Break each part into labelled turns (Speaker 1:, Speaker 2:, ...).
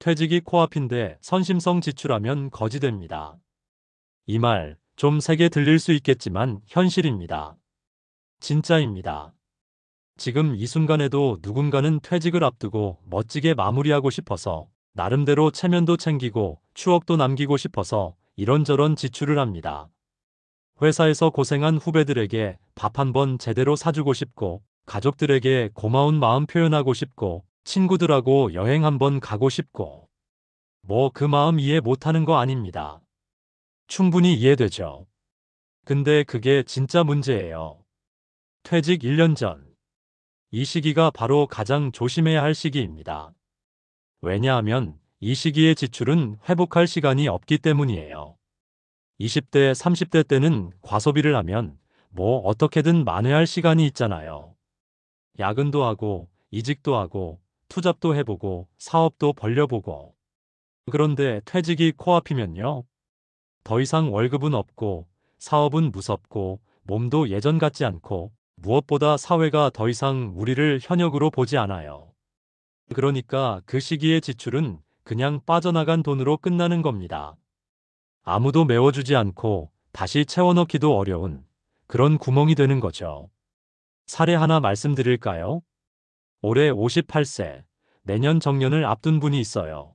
Speaker 1: 퇴직이 코앞인데 선심성 지출하면 거지됩니다. 이 말 좀 세게 들릴 수 있겠지만 현실입니다. 진짜입니다. 지금 이 순간에도 누군가는 퇴직을 앞두고 멋지게 마무리하고 싶어서 나름대로 체면도 챙기고 추억도 남기고 싶어서 이런저런 지출을 합니다. 회사에서 고생한 후배들에게 밥 한 번 제대로 사주고 싶고 가족들에게 고마운 마음 표현하고 싶고 친구들하고 여행 한번 가고 싶고 뭐 그 마음 이해 못하는 거 아닙니다. 충분히 이해되죠. 근데 그게 진짜 문제예요. 퇴직 1년 전. 이 시기가 바로 가장 조심해야 할 시기입니다. 왜냐하면 이 시기의 지출은 회복할 시간이 없기 때문이에요. 20대, 30대 때는 과소비를 하면 뭐 어떻게든 만회할 시간이 있잖아요. 야근도 하고, 이직도 하고, 투잡도 해보고, 사업도 벌려보고. 그런데 퇴직이 코앞이면요. 더 이상 월급은 없고, 사업은 무섭고, 몸도 예전 같지 않고, 무엇보다 사회가 더 이상 우리를 현역으로 보지 않아요. 그러니까 그 시기의 지출은 그냥 빠져나간 돈으로 끝나는 겁니다. 아무도 메워주지 않고 다시 채워넣기도 어려운 그런 구멍이 되는 거죠. 사례 하나 말씀드릴까요? 올해 58세, 내년 정년을 앞둔 분이 있어요.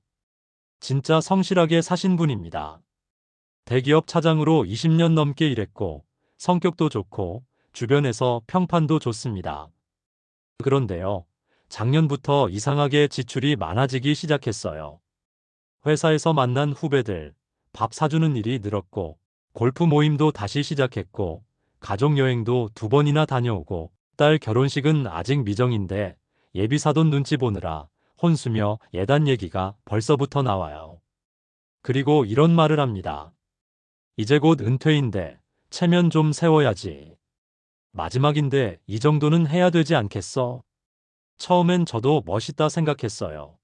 Speaker 1: 진짜 성실하게 사신 분입니다. 대기업 차장으로 20년 넘게 일했고, 성격도 좋고, 주변에서 평판도 좋습니다. 그런데요, 작년부터 이상하게 지출이 많아지기 시작했어요. 회사에서 만난 후배들, 밥 사주는 일이 늘었고, 골프 모임도 다시 시작했고, 가족 여행도 두 번이나 다녀오고, 딸 결혼식은 아직 미정인데, 예비 사돈 눈치 보느라 혼수며 예단 얘기가 벌써부터 나와요. 그리고 이런 말을 합니다. 이제 곧 은퇴인데, 체면 좀 세워야지. 마지막인데 이 정도는 해야 되지 않겠어? 처음엔 저도 멋있다 생각했어요.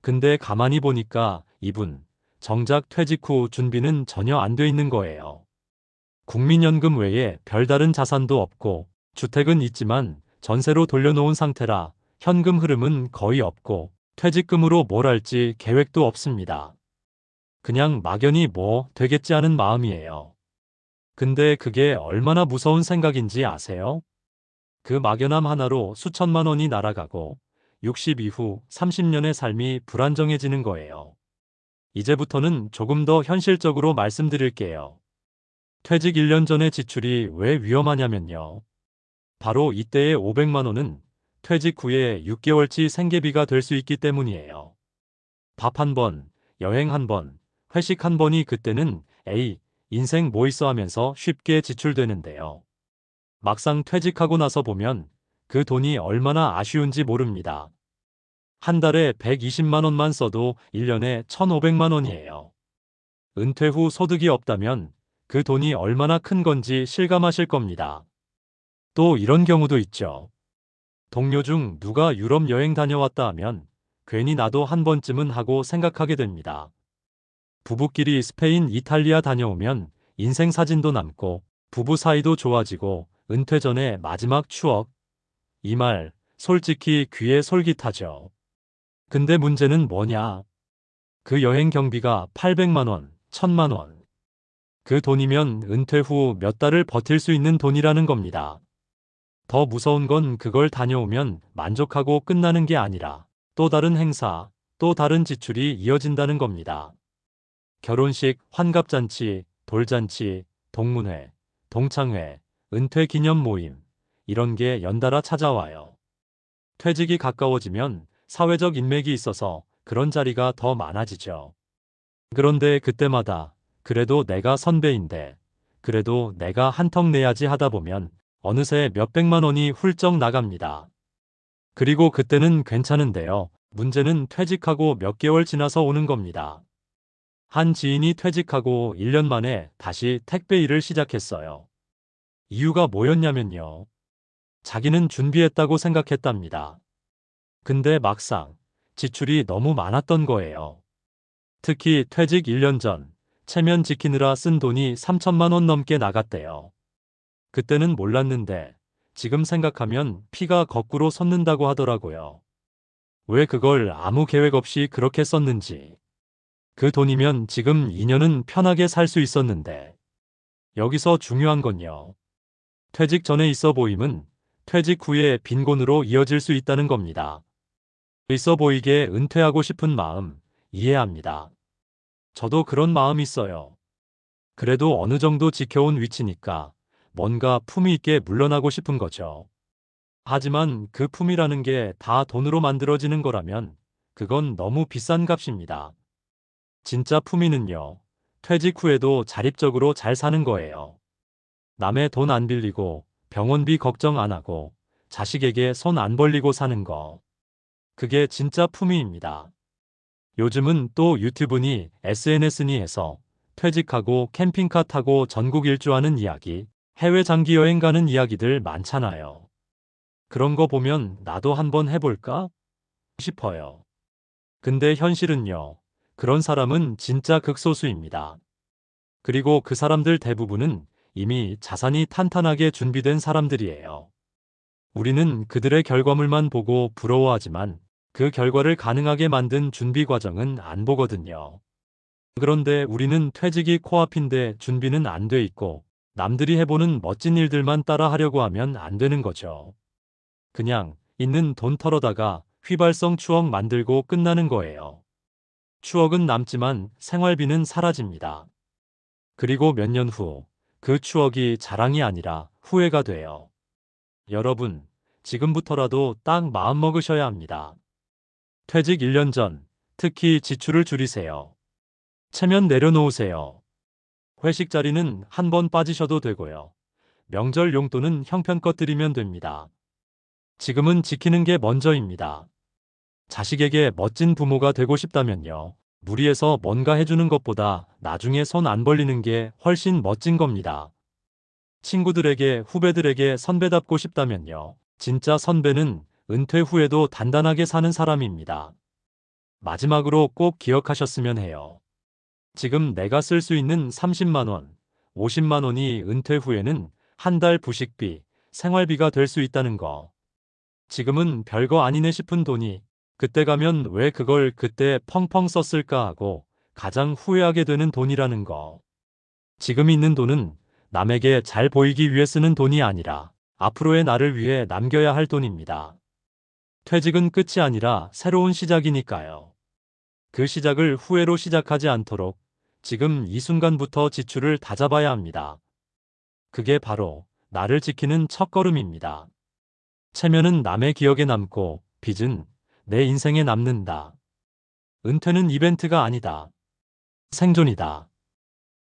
Speaker 1: 근데 가만히 보니까 이분 정작 퇴직 후 준비는 전혀 안 돼 있는 거예요. 국민연금 외에 별다른 자산도 없고 주택은 있지만 전세로 돌려놓은 상태라 현금 흐름은 거의 없고 퇴직금으로 뭘 할지 계획도 없습니다. 그냥 막연히 뭐 되겠지 하는 마음이에요. 근데 그게 얼마나 무서운 생각인지 아세요? 그 막연함 하나로 수천만 원이 날아가고 60 이후 30년의 삶이 불안정해지는 거예요. 이제부터는 조금 더 현실적으로 말씀드릴게요. 퇴직 1년 전의 지출이 왜 위험하냐면요. 바로 이때의 500만 원은 퇴직 후에 6개월치 생계비가 될 수 있기 때문이에요. 밥 한 번, 여행 한 번, 회식 한 번이 그때는 에이, 인생 뭐 있어 하면서 쉽게 지출되는데요. 막상 퇴직하고 나서 보면 그 돈이 얼마나 아쉬운지 모릅니다. 한 달에 120만 원만 써도 1년에 1,500만 원이에요. 은퇴 후 소득이 없다면 그 돈이 얼마나 큰 건지 실감하실 겁니다. 또 이런 경우도 있죠. 동료 중 누가 유럽 여행 다녀왔다 하면 괜히 나도 한 번쯤은 하고 생각하게 됩니다. 부부끼리 스페인, 이탈리아 다녀오면 인생 사진도 남고 부부 사이도 좋아지고 은퇴 전에 마지막 추억. 이 말 솔직히 귀에 솔깃하죠. 근데 문제는 뭐냐? 그 여행 경비가 800만 원, 1000만 원. 그 돈이면 은퇴 후 몇 달을 버틸 수 있는 돈이라는 겁니다. 더 무서운 건 그걸 다녀오면 만족하고 끝나는 게 아니라 또 다른 행사, 또 다른 지출이 이어진다는 겁니다. 결혼식, 환갑잔치, 돌잔치, 동문회, 동창회, 은퇴 기념 모임, 이런 게 연달아 찾아와요. 퇴직이 가까워지면 사회적 인맥이 있어서 그런 자리가 더 많아지죠. 그런데 그때마다 그래도 내가 선배인데, 그래도 내가 한턱 내야지 하다 보면 어느새 몇백만 원이 훌쩍 나갑니다. 그리고 그때는 괜찮은데요. 문제는 퇴직하고 몇 개월 지나서 오는 겁니다. 한 지인이 퇴직하고 1년 만에 다시 택배 일을 시작했어요. 이유가 뭐였냐면요. 자기는 준비했다고 생각했답니다. 근데 막상 지출이 너무 많았던 거예요. 특히 퇴직 1년 전 체면 지키느라 쓴 돈이 3천만 원 넘게 나갔대요. 그때는 몰랐는데 지금 생각하면 피가 거꾸로 솟는다고 하더라고요. 왜 그걸 아무 계획 없이 그렇게 썼는지. 그 돈이면 지금 2년은 편하게 살 수 있었는데. 여기서 중요한 건요. 퇴직 전에 있어 보임은 퇴직 후에 빈곤으로 이어질 수 있다는 겁니다. 있어 보이게 은퇴하고 싶은 마음 이해합니다. 저도 그런 마음 있어요. 그래도 어느 정도 지켜온 위치니까 뭔가 품위 있게 물러나고 싶은 거죠. 하지만 그 품이라는 게 다 돈으로 만들어지는 거라면 그건 너무 비싼 값입니다. 진짜 품위는요, 퇴직 후에도 자립적으로 잘 사는 거예요. 남의 돈 안 빌리고 병원비 걱정 안 하고 자식에게 손 안 벌리고 사는 거. 그게 진짜 품위입니다. 요즘은 또 유튜브니 SNS니 해서 퇴직하고 캠핑카 타고 전국 일주하는 이야기, 해외 장기 여행 가는 이야기들 많잖아요. 그런 거 보면 나도 한번 해볼까? 싶어요. 근데 현실은요. 그런 사람은 진짜 극소수입니다. 그리고 그 사람들 대부분은 이미 자산이 탄탄하게 준비된 사람들이에요. 우리는 그들의 결과물만 보고 부러워하지만 그 결과를 가능하게 만든 준비 과정은 안 보거든요. 그런데 우리는 퇴직이 코앞인데 준비는 안 돼 있고 남들이 해보는 멋진 일들만 따라 하려고 하면 안 되는 거죠. 그냥 있는 돈 털어다가 휘발성 추억 만들고 끝나는 거예요. 추억은 남지만 생활비는 사라집니다. 그리고 몇 년 후 그 추억이 자랑이 아니라 후회가 돼요. 여러분, 지금부터라도 딱 마음 먹으셔야 합니다. 퇴직 1년 전, 특히 지출을 줄이세요. 체면 내려놓으세요. 회식 자리는 한 번 빠지셔도 되고요. 명절 용돈은 형편껏 드리면 됩니다. 지금은 지키는 게 먼저입니다. 자식에게 멋진 부모가 되고 싶다면요. 무리해서 뭔가 해주는 것보다 나중에 손 안 벌리는 게 훨씬 멋진 겁니다. 친구들에게 후배들에게 선배답고 싶다면요. 진짜 선배는 은퇴 후에도 단단하게 사는 사람입니다. 마지막으로 꼭 기억하셨으면 해요. 지금 내가 쓸 수 있는 30만원, 50만원이 은퇴 후에는 한 달 부식비, 생활비가 될 수 있다는 거. 지금은 별거 아니네 싶은 돈이 그때 가면 왜 그걸 그때 펑펑 썼을까 하고 가장 후회하게 되는 돈이라는 거. 지금 있는 돈은 남에게 잘 보이기 위해 쓰는 돈이 아니라 앞으로의 나를 위해 남겨야 할 돈입니다. 퇴직은 끝이 아니라 새로운 시작이니까요. 그 시작을 후회로 시작하지 않도록 지금 이 순간부터 지출을 다잡아야 합니다. 그게 바로 나를 지키는 첫걸음입니다. 체면은 남의 기억에 남고 빚은 내 인생에 남는다. 은퇴는 이벤트가 아니다. 생존이다.